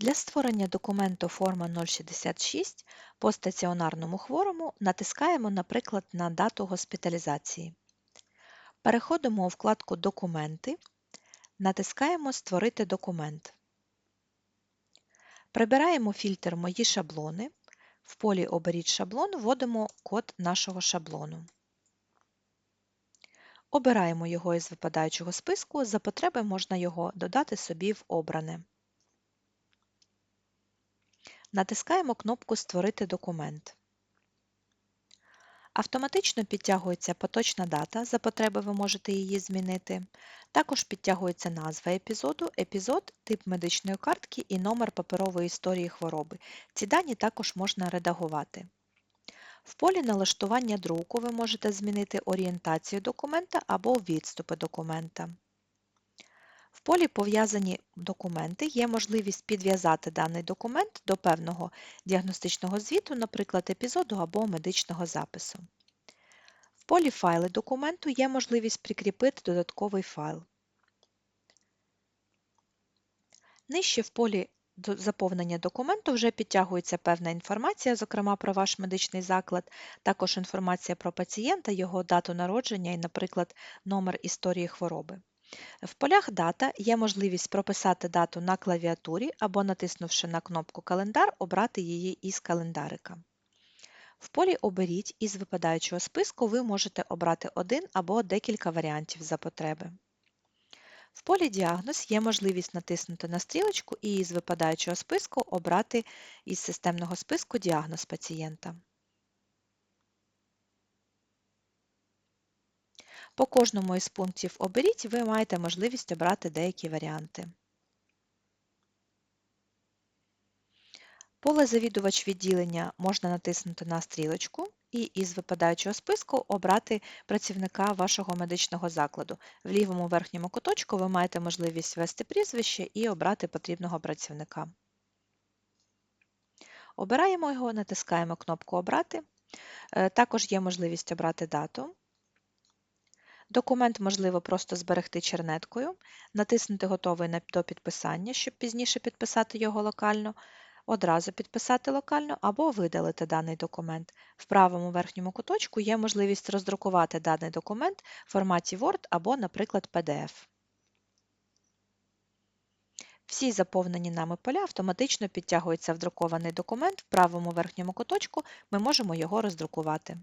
Для створення документу форма 066 по стаціонарному хворому натискаємо, наприклад, на дату госпіталізації. Переходимо у вкладку Документи, натискаємо Створити документ. Прибираємо фільтр Мої шаблони. В полі Оберіть шаблон вводимо код нашого шаблону. Обираємо його із випадаючого списку, за потреби можна його додати собі в обране. Натискаємо кнопку Створити документ. Автоматично підтягується поточна дата, за потреби ви можете її змінити. Також підтягується назва епізоду, епізод, тип медичної картки і номер паперової історії хвороби. Ці дані також можна редагувати. В полі налаштування друку ви можете змінити орієнтацію документа або відступи документа. В полі Пов'язані документи є можливість підв'язати даний документ до певного діагностичного звіту, наприклад, епізоду або медичного запису. В полі Файли документу є можливість прикріпити додатковий файл. Нижче в полі заповнення документу вже підтягується певна інформація, зокрема про ваш медичний заклад, також інформація про пацієнта, його дату народження і, наприклад, номер історії хвороби. В полях Дата є можливість прописати дату на клавіатурі або, натиснувши на кнопку Календар, обрати її із календарика. В полі Оберіть із випадаючого списку ви можете обрати один або декілька варіантів за потреби. В полі Діагноз є можливість натиснути на стрілочку і із випадаючого списку обрати із системного списку діагноз пацієнта. По кожному із пунктів Оберіть ви маєте можливість обрати деякі варіанти. Поле Завідувач відділення можна натиснути на стрілочку і із випадаючого списку обрати працівника вашого медичного закладу. В лівому верхньому куточку ви маєте можливість ввести прізвище і обрати потрібного працівника. Обираємо його, натискаємо кнопку Обрати. Е, також є можливість обрати дату. Документ можливо просто зберегти чернеткою, натиснути Готовий до підписання, щоб пізніше підписати його локально, одразу підписати локально або видалити даний документ. В правому верхньому куточку є можливість роздрукувати даний документ в форматі Word або, наприклад, PDF. Всі заповнені нами поля автоматично підтягуються в друкований документ в правому верхньому куточку, ми можемо його роздрукувати.